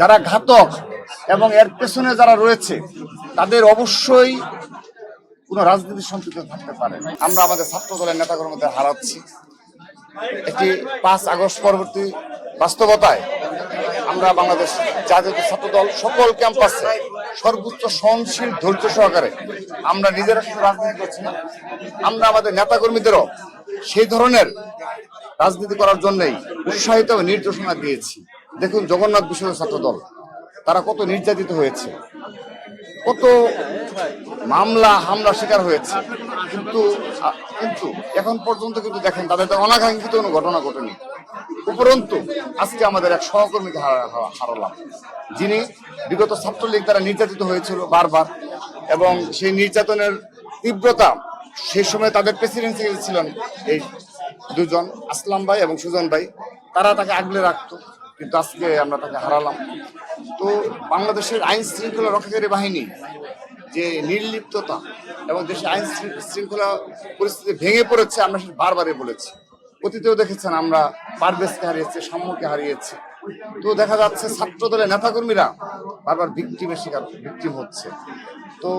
যারা ঘাতক এবং এর পেছনে যারা রয়েছে, তাদের অবশ্যই কোনো রাজনীতির সম্পৃক্ত থাকতে পারে। আমরা আমাদের ছাত্র দলের নেতাকর্মীদের হারাচ্ছি। একটি পাঁচ আগস্ট পরবর্তী বাস্তবতায় আমরা বাংলাদেশ জাতীয় ছাত্র দল সকল ক্যাম্পাসে সর্বোচ্চ সহনশীল ধৈর্য সহকারে আমরা নিজেরা শুধু রাজনীতি করছি না। আমরা আমাদের নেতাকর্মীদেরও সেই ধরনের রাজনীতি করার জন্যই উৎসাহিত নির্দেশনা দিয়েছি। দেখুন, জগন্নাথ বিশ্ব ছাত্র দল তারা কত নির্যাতিত হয়েছে, কত মামলা হামলা শিকার হয়েছে। কিন্তু কিন্তু এখন পর্যন্ত কিন্তু দেখেন, তাদের তো অনাকাঙ্ক্ষিত কোনো ঘটনা ঘটেনি। উপরন্তু, আজকে আমাদের এক সহকর্মীকে হারা- হারা- হারালাম। যিনি বিগত ছাত্রলীগ দ্বারা নির্যাতিত হয়েছিল বারবার, এবং সেই নির্যাতনের তীব্রতা সেই সময় তাদের প্রেসিডেন্সি ছিলেন এই দুজন, আসলাম ভাই এবং সুজন ভাই, তারা তাকে আগলে রাখতো। কিন্তু আজকে আমরা তাকে হারালাম। তো বাংলাদেশের আইন শৃঙ্খলা রক্ষাকারী বাহিনী যে নির্লিপ্ততা এবং দেশে আইন শৃঙ্খলা পরিস্থিতি ভেঙে পড়েছে, আমরা সেটা বারবারই বলেছি। অতীতেও দেখেছেন আমরা পারভেজকে হারিয়েছি, সাম্যকে হারিয়েছি। তো দেখা যাচ্ছে ছাত্র দলের নেতাকর্মীরা বারবার ভিকটিমের শিকার ভিকটিম হচ্ছে। তো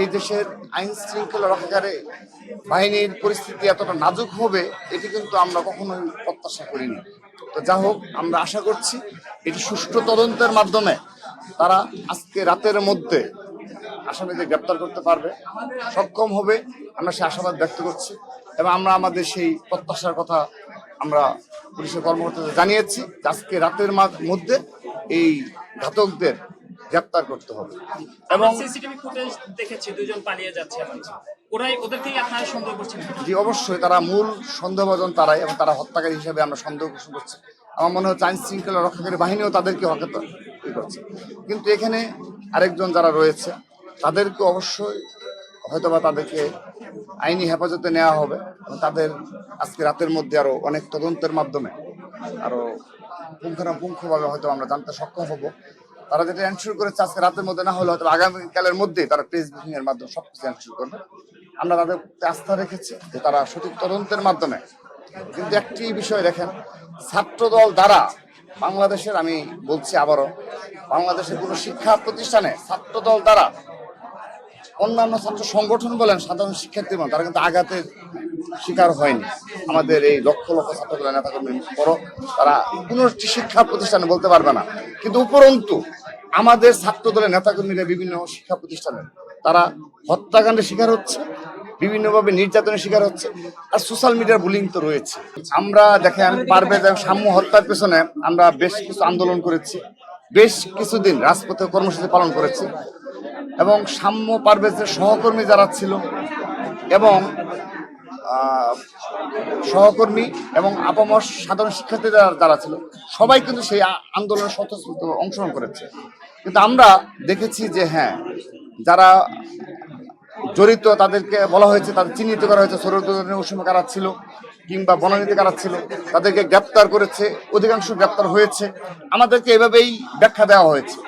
এই দেশের আইন শৃঙ্খলা রক্ষাকারী বাহিনীর পরিস্থিতি এতটা নাজুক হবে, এটি কিন্তু আমরা কখনোই প্রত্যাশা করিনি। তো যা হোক আমরা আশা করছি এটি সুষ্ঠু তদন্তের মাধ্যমে তারা আজকে রাতের মধ্যে আসামিদের গ্রেপ্তার করতে পারবে। সক্ষম হবে আমরা সে আশাবাদ ব্যক্ত করছি এবং আমরা আমাদের সেই প্রত্যাশার কথা আমরা পুলিশের কর্মকর্তাদের জানিয়েছি আজকে রাতের মধ্যে এই ঘাতকদের গ্রেপ্তার করতে হবে। এবং সিসিটিভি ফুটেজ দেখেছি দুজন পালিয়ে যাচ্ছে জি, অবশ্যই তারা মূল সন্দেহভাজন তারাই এবং তারা হত্যাকারী হিসেবে আমরা সন্দেহ করছি। আমার মনে হচ্ছে আইন শৃঙ্খলা রক্ষাকারী বাহিনীও তাদেরকে করছে। কিন্তু এখানে আরেকজন যারা রয়েছে, তাদেরকে অবশ্যই হয়তোবা তাদেরকে আইনি হেফাজতে নেওয়া হবে তাদের আজকে রাতের মধ্যে আরও অনেক তদন্তের মাধ্যমে আরও পুঙ্খানুপুঙ্খভাবে হয়তো আমরা জানতে সক্ষম হব। তারা যেটা এনশিওর করেছে আজকে রাতের মধ্যে না হলে হয়তো আগামীকালের মধ্যেই তারা প্রেস ব্রিফিং এর মাধ্যমে সবকিছু এনশিওর করবে। আমরা তাদের আস্থা রেখেছি যে তারা সঠিক তদন্তের মাধ্যমে কিন্তু একটি বিষয় দেখেন, ছাত্রদল দ্বারা বাংলাদেশের, আমি বলছি আবারও, বাংলাদেশের কোনো শিক্ষা প্রতিষ্ঠানে ছাত্রদল দ্বারা অন্যান্য ছাত্র সংগঠন বলেন সাধারণ শিক্ষার্থী বলেন, তারা কিন্তু আঘাতের শিকার হয়নি। আমাদের এই লক্ষ লক্ষ ছাত্রদলের নেতাকর্মী পর তারা কোনো শিক্ষা প্রতিষ্ঠানে বলতে পারবে না। কিন্তু উপরন্তু, আমাদের ছাত্রদলের নেতাকর্মীরা বিভিন্ন শিক্ষা প্রতিষ্ঠানে, তারা হত্যাকাণ্ডের শিকার হচ্ছে, বিভিন্নভাবে নির্যাতনের শিকার হচ্ছে, আর সোশ্যাল মিডিয়ার বুলিং তো রয়েছে। আমরা দেখেন পারভেজ সাম্য হত্যার পেছনে আমরা বেশ কিছু আন্দোলন করেছি, বেশ কিছুদিন রাজপথে কর্মসূচি পালন করেছি, এবং সাম্য পারভেজের সহকর্মী যারা ছিল, এবং সহকর্মী এবং আপামর সাধারণ শিক্ষার্থী যারা যারা ছিল, সবাই কিন্তু সেই আন্দোলনে স্বতঃস্ফূর্ত অংশগ্রহণ করেছে। কিন্তু আমরা দেখেছি যে হ্যাঁ যারা জড়িত তাদেরকে বলা হয়েছে, তাদের চিহ্নিত করা হয়েছে সৌরদনের উসুমে কারা ছিল কিংবা বনানীতে কারা ছিল, তাদেরকে গ্রেপ্তার করেছে, অধিকাংশ গ্রেপ্তার হয়েছে। আমাদেরকে এভাবেই ব্যাখ্যা দেওয়া হয়েছে।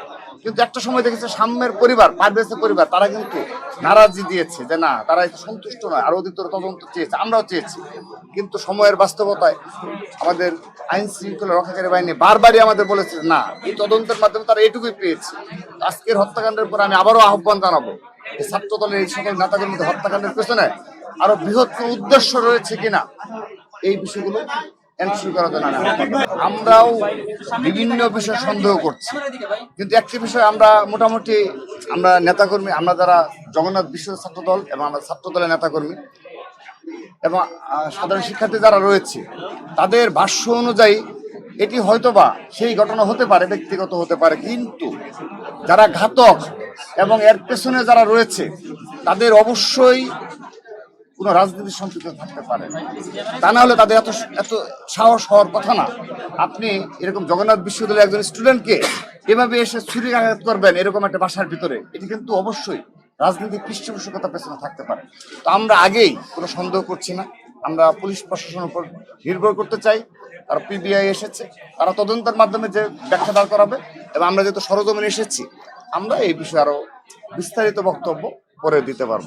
কিন্তু একটা সময় দেখেছে সাম্যের পরিবার, পারভেজের পরিবার, তারা কিন্তু নারাজি দিয়েছে যে না, তারা একটু সন্তুষ্ট নয়, আরও অধিকতর তদন্ত চেয়েছে, আমরাও চেয়েছি। কিন্তু সময়ের বাস্তবতায় আমাদের আইন শৃঙ্খলা রক্ষাকারী বাহিনী বারবারই আমাদের বলেছে না, এই তদন্তের মাধ্যমে তারা এটুকুই পেয়েছে। আজকের হত্যাকাণ্ডের পর আমি আবারও আহ্বান জানাব ছাত্র দলের এই সকল নেতাকর্মীদের হত্যাকাণ্ডের পেছনে আরও বৃহত্তর উদ্দেশ্য রয়েছে কিনা, এই বিষয়গুলো এনশিওর করার। আমরাও বিভিন্ন বিষয়ে সন্দেহ করছি কিন্তু একটি বিষয় আমরা মোটামুটি আমরা নেতাকর্মী, আমরা যারা জগন্নাথ বিশ্ব ছাত্র দল এবং আমরা ছাত্র দলের নেতাকর্মী এবং সাধারণ শিক্ষার্থী যারা রয়েছে, তাদের ভাষ্য অনুযায়ী এটি হয়তোবা সেই ঘটনা হতে পারে, ব্যক্তিগত হতে পারে, কিন্তু যারা ঘাতক এবং এর পেছনে যারা রয়েছে, তাদের অবশ্যই কোনো রাজনীতির সম্পৃক্ত থাকতে পারে। তা না হলে তাদের এত এত সাহস হওয়ার কথা না। আপনি এরকম জগন্নাথ বিশ্ববিদ্যালয়ের একজন স্টুডেন্টকে এভাবে এসে ছুরি আঘাত করবেন এরকম একটা বাসার ভিতরে, এটি কিন্তু অবশ্যই রাজনৈতিক পৃষ্ঠপোষকতা পেছনে থাকতে পারে। তো আমরা আগেই কোনো সন্দেহ করছি না। আমরা পুলিশ প্রশাসনের উপর নির্ভর করতে চাই। তারা পিবিআই এসেছে। তারা তদন্তের মাধ্যমে যে ব্যাখ্যা দাঁড় করাবে এবং আমরা যেহেতু সরজমিনে এসেছি, আমরা এই বিষয়ে আরও বিস্তারিত বক্তব্য পরে দিতে পারব।